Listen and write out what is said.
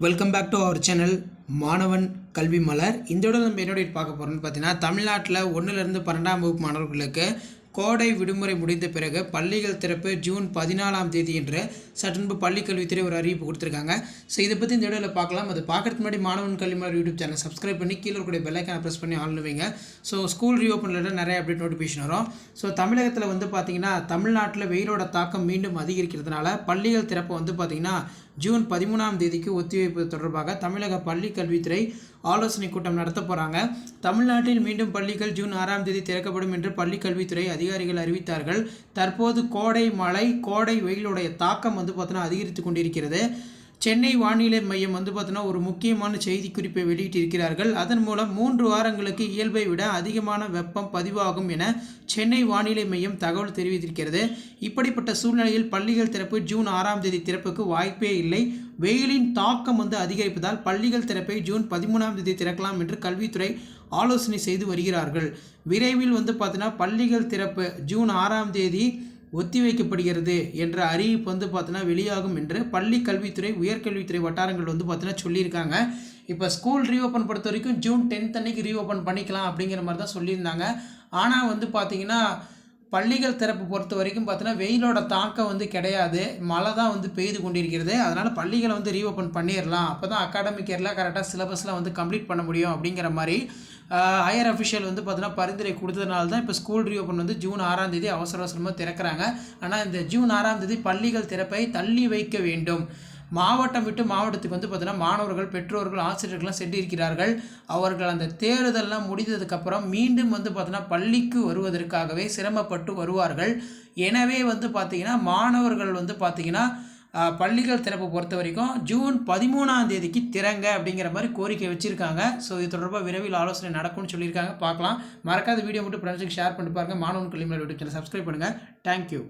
Welcome back to our channel Maanavan Kalvi Malar இந்த விட நம்ம என்னோட பார்க்க போகிறோம்னு பார்த்தீங்கன்னா தமிழ்நாட்டில் ஒன்றுலேருந்து பன்னெண்டாம் வகுப்பு மாணவர்களுக்கு கோடை விடுமுறை முடிந்த பிறகு பள்ளிகள் திறப்பு ஜூன் பதினாலாம் தேதி என்று சட்டன்பு பள்ளிக்கல்வித்துறை ஒரு அறிவிப்பு கொடுத்துருக்காங்க. ஸோ இதை பற்றி இந்த வீடியோவில் பார்க்கலாம். அது பார்க்கறதுக்கு முன்னாடி மாணவன் கல்வி மலர் யூடியூப் சேனல் சப்ஸ்கிரைப் பண்ணி கீழே இருக்கக்கூடிய பெல்லைக்கான ப்ரெஸ் பண்ணி ஆள் வைங்க. ஸோ ஸ்கூல் ரீஓப்பனில் நிறைய அப்டேட் நோட்டிஃபிகேஷன் வரும். ஸோ தமிழகத்தில் வந்து பார்த்திங்கன்னா தமிழ்நாட்டில் வெயிலோட தாக்கம் மீண்டும் அதிகரிக்கிறதுனால பள்ளிகள் திறப்பு வந்து பார்த்திங்கன்னா ஜூன் பதிமூணாம் தேதிக்கு ஒத்திவைப்பு தொடர்பாக தமிழக பள்ளி கல்வித்துறை ஆலோசனை கூட்டம் நடத்த போகிறாங்க தமிழ்நாட்டில் மீண்டும் பள்ளிகள் ஜூன் ஆறாம் தேதி திறக்கப்படும் என்று பள்ளி கல்வித்துறை அதிகாரிகள் அறிவித்தார்கள். தற்போது கோடை மழை கோடை வெயிலுடைய தாக்கம் வந்து பார்த்தோன்னா அதிகரித்து கொண்டிருக்கிறது. சென்னை வானிலை மையம் வந்து பார்த்தோன்னா ஒரு முக்கியமான செய்தி குறிப்பை வெளியிட்டிருக்கிறார்கள். அதன் மூலம் மூன்று வாரங்களுக்கு இயல்பை விட அதிகமான வெப்பம் பதிவாகும் என சென்னை வானிலை மையம் தகவல் தெரிவித்திருக்கிறது. இப்படிப்பட்ட சூழ்நிலையில் பள்ளிகள் திறப்பு ஜூன் ஆறாம் தேதி திறப்புக்கு வாய்ப்பே இல்லை. வெயிலின் தாக்கம் வந்து அதிகரிப்பதால் பள்ளிகள் திறப்பை ஜூன் பதிமூணாம் தேதி திறக்கலாம் என்று கல்வித்துறை ஆலோசனை செய்து வருகிறார்கள். விரைவில் வந்து பார்த்தீங்கன்னா பள்ளிகள் திறப்பு ஜூன் ஆறாம் தேதி ஒத்திவைக்கப்படுகிறது என்ற அறிவிப்பு வந்து பார்த்தீங்கன்னா வெளியாகும் என்று பள்ளி கல்வித்துறை உயர்கல்வித்துறை வட்டாரங்கள் வந்து பார்த்தீங்கன்னா சொல்லியிருக்காங்க. இப்போ ஸ்கூல் ரீஓப்பன் பொறுத்த வரைக்கும் ஜூன் டென்த் அன்னைக்கு ரீஓப்பன் பண்ணிக்கலாம் அப்படிங்கிற மாதிரி தான் சொல்லியிருந்தாங்க. ஆனால் வந்து பார்த்திங்கன்னா பள்ளிகள் திறப்பு பொறுத்த வரைக்கும் பார்த்தீங்கன்னா வெயிலோட தாக்கம் வந்து கிடையாது. மழை தான் வந்து பெய்து கொண்டிருக்கிறது. அதனால் பள்ளிகளை வந்து ரீஓப்பன் பண்ணிடலாம். அப்போ தான் அகாடமிக் இயரில் கரெக்டாக சிலபஸ்லாம் வந்து கம்ப்ளீட் பண்ண முடியும் அப்படிங்கிற மாதிரி ஹையர் அஃபிஷியல் வந்து பார்த்தீங்கன்னா பரிந்துரை கொடுத்ததுனால தான் இப்போ ஸ்கூல் ரீஓப்பன் வந்து ஜூன் ஆறாம் தேதி அவசர அவசரமாக திறக்கிறாங்க. ஆனால் இந்த ஜூன் ஆறாம் தேதி பள்ளிகள் திறப்பை தள்ளி வைக்க வேண்டும். மாவட்டம் விட்டு மாவட்டத்துக்கு வந்து பார்த்தீங்கன்னா மாணவர்கள் பெற்றோர்கள் ஆசிரியர்கள்லாம் சென்றிருக்கிறார்கள். அவர்கள் அந்த தேர்தல்லாம் முடிந்ததுக்கப்புறம் மீண்டும் வந்து பார்த்தீங்கன்னா பள்ளிக்கு வருவதற்காகவே சிரமப்பட்டு வருவார்கள். எனவே வந்து பார்த்திங்கன்னா மாணவர்கள் வந்து பார்த்திங்கன்னா பள்ளிகள் திறப்பு பொறுத்த வரைக்கும் ஜூன் பதிமூணாம் தேதிக்கு திறங்க அப்படிங்கிற மாதிரி கோரிக்கை வச்சுருக்காங்க. ஸோ இது தொடர்பாக விரைவில் ஆலோசனை நடக்கும்னு சொல்லியிருக்காங்க. பார்க்கலாம். மறக்காத வீடியோ மட்டும் ஃப்ரெண்ட்ஸுக்கு ஷேர் பண்ணி பாருங்கள் Maanavan Kalvi YouTube channel subscribe பண்ணுங்கள் தேங்க்யூ